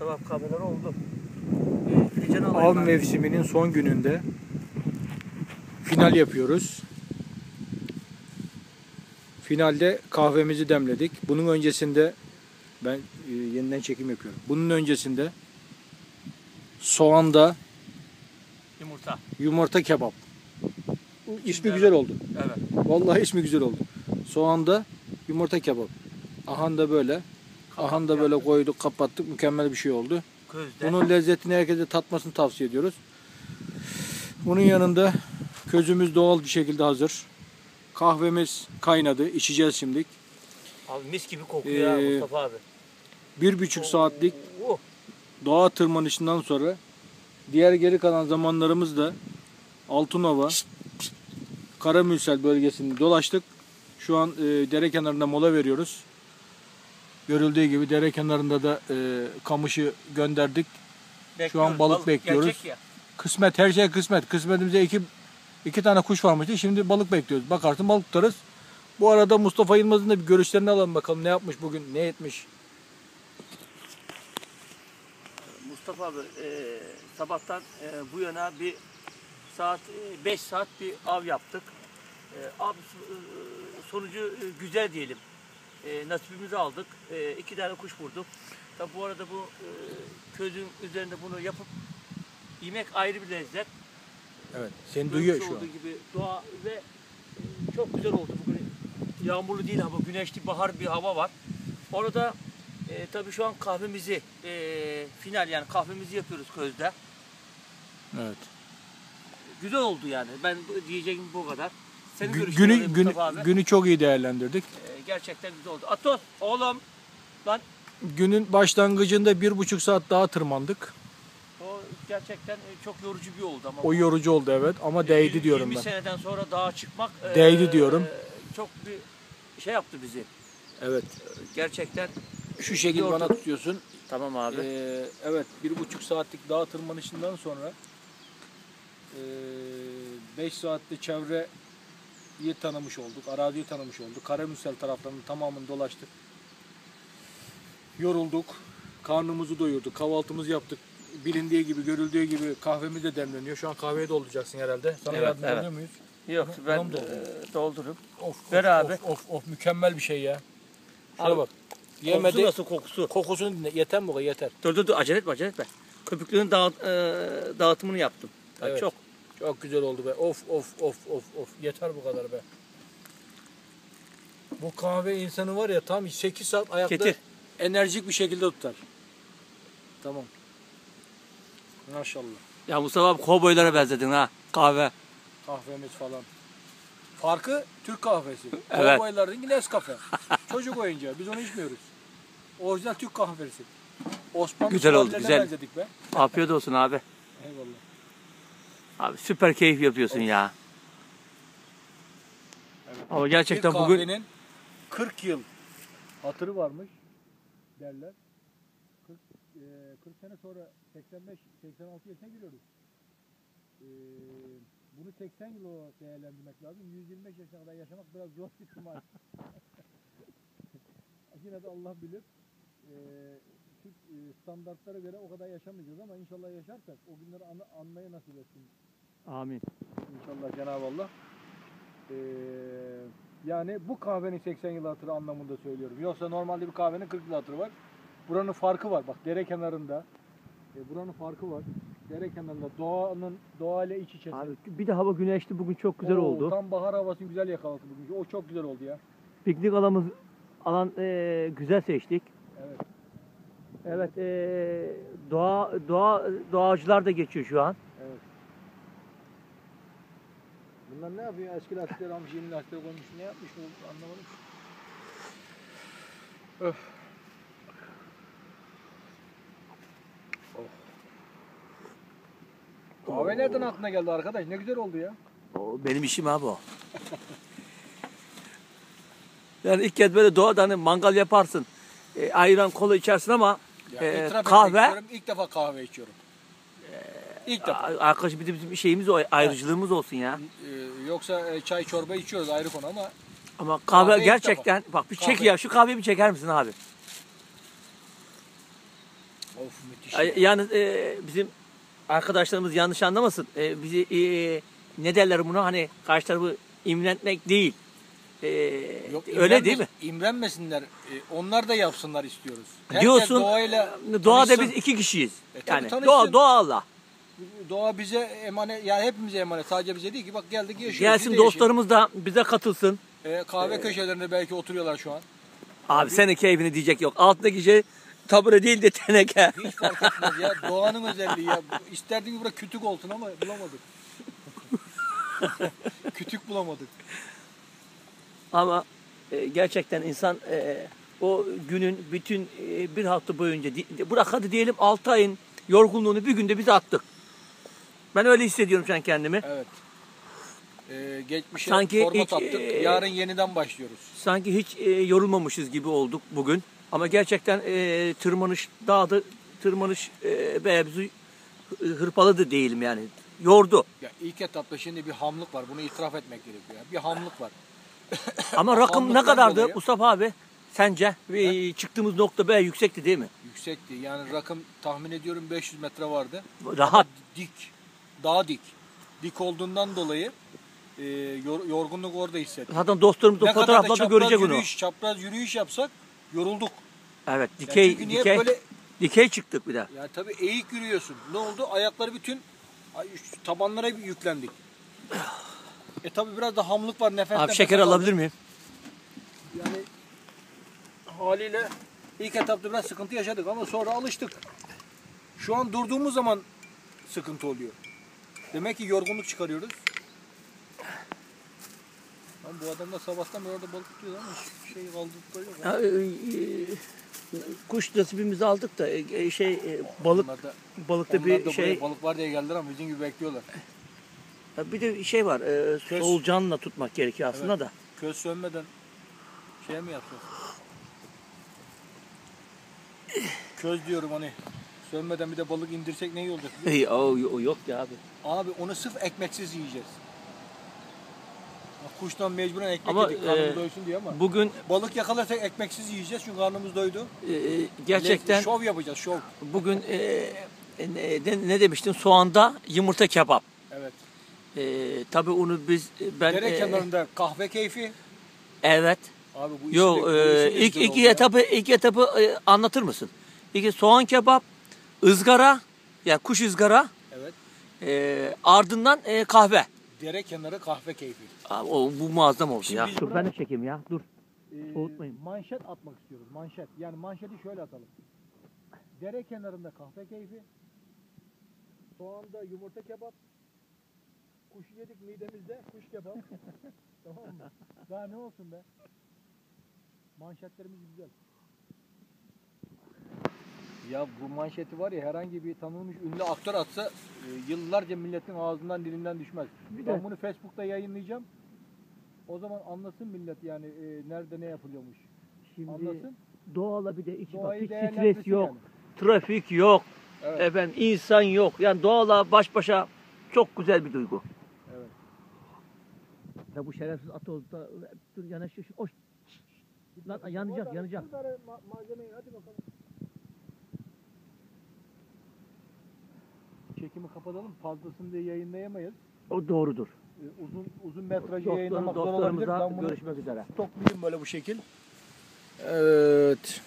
Sabah kahveler oldu. Ee, Av mevsiminin son gününde final yapıyoruz. Finalde kahvemizi demledik. Bunun öncesinde ben e, yeniden çekim yapıyorum. Bunun öncesinde soğanda Yumurta. yumurta kebap. İsmi Evet. güzel oldu. Evet. Vallahi ismi güzel oldu. Soğanda yumurta kebap. Ahan da böyle. Ahan da böyle koyduk kapattık. Mükemmel bir şey oldu. Közde. Bunun lezzetini herkese tatmasını tavsiye ediyoruz. Bunun yanında közümüz doğal bir şekilde hazır. Kahvemiz kaynadı. İçeceğiz şimdi. Abi mis gibi kokuyor Ee, ha Mustafa abi. Bir buçuk saatlik Oh, doğa tırmanışından sonra diğer geri kalan zamanlarımızda Altınova, Karamürsel bölgesini dolaştık. Şu an e, dere kenarında mola veriyoruz. Görüldüğü gibi dere kenarında da e, kamışı gönderdik. bekliyoruz. balık bekliyoruz. gelecek ya. Kısmet her şey kısmet. Kısmetimize iki iki tane kuş varmıştı. Şimdi balık bekliyoruz. Bakarsın balık tutarız. Bu arada Mustafa Yılmaz'ın da bir görüşlerini alalım bakalım. Ne yapmış bugün, ne etmiş. Mustafa abi e, sabahtan e, bu yana bir saat 5 saat bir av yaptık. E, av e, sonucu e, güzel diyelim. E, nasibimizi aldık. E, iki tane kuş vurduk. Tabi bu arada bu e, közün üzerinde bunu yapıp yemek ayrı bir lezzet. Evet. Seni duyuyor şu an. olduğu gibi doğa ve e, çok güzel oldu. Bugün yağmurlu değil hava, güneşli bahar bir hava var. Orada e, tabii şu an kahvemizi e, final yani kahvemizi yapıyoruz közde. Evet. Güzel oldu yani. Ben diyeceğim bu kadar. Senin Gü- görüşlerin günü, günü, abi. günü çok iyi değerlendirdik. E, gerçekten güzel oldu. Atos oğlum lan Günün başlangıcında bir buçuk saat daha tırmandık. o gerçekten e, çok yorucu bir oldu ama. O bu- yorucu oldu evet ama e, değdi 20 diyorum ben. seneden sonra dağa çıkmak e, Değdi diyorum. Çok bir şey yaptı bizi. Evet. Gerçekten Şu şekilde Yordu. bana tutuyorsun. tamam abi. Ee, evet bir buçuk saatlik dağ tırmanışından sonra 5 saatte çevreyi tanımış olduk. Araziyi tanımış olduk. Karamürsel taraflarının tamamını dolaştık. Yorulduk. Karnımızı doyurduk. Kahvaltımızı yaptık. Bilindiği gibi, görüldüğü gibi kahvemiz de demleniyor. Şu an kahveyi dolduracaksın herhalde. Sana Evet, yardımcı evet. oluyor muyuz? Yok Tamam, ben tamam, e, doldururum. Of, Ver of, abi. Of, of, mükemmel bir şey ya. Şuna Abi, bak. Kokusu Yemedi. nasıl kokusu? Kokusunu dinle. Yeter mi bu kadar? Yeter. Dur dur dur acele etme acele etme. Köpüklüğün dağıt, e, dağıtımını yaptım. Evet. Çok. Çok güzel oldu be. Of of of of of. Yeter bu kadar be. Bu kahve insanı var ya tam 8 saat ayakta Getir. enerjik bir şekilde tutar. Tamam. Maşallah. Ya Mustafa abi kovboylara benzedin ha kahve. Kahvemiz falan. Farkı Türk kahvesi. Evet. Kovboyların Nescafe. Çocuk oyuncağı. Biz onu içmiyoruz. Orijinal Türk kahvesi. Osmanlı Güzel oldu, güzel. benzedik be. Afiyet olsun abi. Eyvallah. Abi süper keyif yapıyorsun ya. Evet. Ama gerçekten bir bugün kahvenin 40 yıl hatırı varmış derler. 40, e, 40 sene sonra 85 86 yaşına giriyoruz. E, bunu 80 yıl olarak değerlendirmek lazım. 125 yaşına kadar yaşamak biraz zor bir ihtimal. Yine de Allah bilir. E, Türk e, standartlara göre o kadar yaşamayacağız ama inşallah yaşarsak o günleri anı, anmayı nasip etsin Amin. İnşallah Cenab-ı Allah. Ee, yani bu kahvenin 80 yıl hatırı anlamında söylüyorum. Yoksa normalde bir kahvenin 40 yıl hatırı var. Buranın farkı var. Bak dere kenarında. e, buranın farkı var. Dere kenarında doğanın doğayla iç içesin. Abi bir de hava güneşli bugün çok güzel Oo, oldu. Tam bahar havasını güzel yakaladı bugün. O çok güzel oldu ya. Piknik alanımız alan e, güzel seçtik. Evet. Evet e, doğa doğa doğacılar da geçiyor şu an. Evet. Bunlar ne yapıyor? Eski lastikler almış, yeni lastikler koymuş. Ne yapmış bu anlamadım. Öf. Oh. Kahve nereden aklına geldi arkadaş? Ne güzel oldu ya. O benim işim abi o. yani ilk kez böyle doğada hani mangal yaparsın. E, ayran kola içersin ama ya e, kahve İlk defa kahve içiyorum. İlk defa. arkadaş bir de bizim şeyimiz o ayrıcılığımız olsun ya. Ee, yoksa e, çay çorba içiyoruz ayrı konu ama Ama kahve, Kahve ilk gerçekten bak bir çek Kahve. ya şu kahveyi bir çeker misin abi? Of müthiş. Ay- Yani e, bizim arkadaşlarımız yanlış anlamasın. E, bizi e, ne derler buna hani karşı tarafı imrenmek değil. E, Yok, öyle imrenme- değil mi? İmrenmesinler. E, onlar da yapsınlar istiyoruz. Herkes Diyorsun. doğayla Doğada tanışsın. biz iki kişiyiz. E, tabii yani tanışsın. doğa doğalla. Doğa bize emanet, yani hepimize emanet. Sadece bize değil ki bak geldik yaşıyoruz. Gelsin dostlarımız da bize katılsın. yaşayalım. E, kahve köşelerinde belki oturuyorlar şu an. Abi senin keyfini diyecek yok. Alttaki şey tabure değil de teneke. Hiç fark etmez ya. Doğanın özelliği ya. İsterdim ki burada kütük olsun ama bulamadık. kütük bulamadık. Ama e, gerçekten insan e, o günün bütün e, bir hafta boyunca bırak hadi diyelim 6 ayın yorgunluğunu bir günde biz attık. Ben öyle hissediyorum şu an kendimi. Evet. Ee, geçmişe Sanki format ilk, attık. e, Yarın yeniden başlıyoruz. Sanki hiç e, yorulmamışız gibi olduk bugün. Ama gerçekten e, tırmanış dağda tırmanış e, bizi hı- hırpaladı değilim yani. Yordu. Ya ilk etapta şimdi bir hamlık var. Bunu itiraf etmek gerekiyor. ya. Bir hamlık var. Ama rakım ne kadardı dolayı- Mustafa abi? Sence? Ve çıktığımız nokta bayağı yüksekti değil mi? Yüksekti. Yani rakım tahmin ediyorum 500 metre vardı. Rahat. Dik. Daha dik. Dik olduğundan dolayı e, yor- yorgunluk orada hissettim. Zaten dostlarımız o fotoğraflarda görecek onu. yürüyüş, çapraz yürüyüş yapsak yorulduk. Evet, Yani dikey çünkü niye dikey böyle dikey çıktık bir de. yani tabii eğik yürüyorsun. Ne oldu? Ayakları bütün tabanlara yüklendik. E tabii biraz da hamlık var. Nefes Abi nefese şeker alabilir miyim? Yani haliyle ilk etapta biraz sıkıntı yaşadık ama sonra alıştık. Şu an durduğumuz zaman sıkıntı oluyor. Demek ki yorgunluk çıkarıyoruz. Lan bu adam da sabahtan beri orada balık tutuyor ama şey kaldırdıkları yok. Ya, e, e, kuş nasibimizi aldık da e, şey e, balık Onlar da, balıkta onlar bir da şey buraya balık var diye geldiler ama bizim gibi bekliyorlar. Ya bir de şey var. E, Köz. solucanla tutmak gerekiyor aslında da. Köz sönmeden şey mi yapacağız? Köz diyorum hani sönmeden bir de balık indirsek ne iyi olacak? biliyor musun? Ey, o, o yok ya abi. Abi onu sırf ekmeksiz yiyeceğiz. Kuştan mecburen ekmek Ama, yedik karnımız e, doysun diye ama. Bugün Balık yakalarsak ekmeksiz yiyeceğiz çünkü karnımız doydu. e, gerçekten Şov yapacağız şov. bugün e, e, ne, ne demiştin? Soğanda yumurta kebap. Evet. E, tabii onu biz ben Dere e, kenarında kahve keyfi. evet. Abi bu Yo işi de- bu e, ilk ya. etapı ilk etapı e, anlatır mısın? İki soğan kebap, ızgara, yani kuş ızgara, Evet. e, ardından e, kahve. Dere kenarı kahve keyfi. Abi, o bu muazzam oldu Şimdi ya. Dur ben de çekeyim ya. Dur. Ee, Soğutmayın. Manşet atmak istiyoruz. Manşet. Yani manşeti şöyle atalım. Dere kenarında kahve keyfi. Soğanda yumurta kebap. Kuş yedik midemizde kuş kebap. tamam mı? Daha ne olsun be? Manşetlerimiz güzel. Ya bu manşeti var ya herhangi bir tanınmış ünlü aktör atsa e, yıllarca milletin ağzından dilinden düşmez. Bir ben de- bunu Facebook'ta yayınlayacağım. O zaman anlasın millet yani e, nerede ne yapılıyormuş. Şimdi Anlasın. doğala bir de içi bak Doğayı hiç değerlendirsin stres yok, yani. trafik yok, Evet. efendim insan yok. Yani doğala baş başa çok güzel bir duygu. Evet. Ya bu şerefsiz at oldu da dur yanaşıyor. Oş. Lan yanacak yanacak. Malzemeyi hadi bakalım. Kapatalım. Fazlasını diye yayınlayamayız. O doğrudur. Ee, uzun uzun metrajı Dostlarım, yayınlamak zor olabilir. dostlarımıza Ben bunu görüşmek üzere. stoklayayım böyle bu şekil. Evet.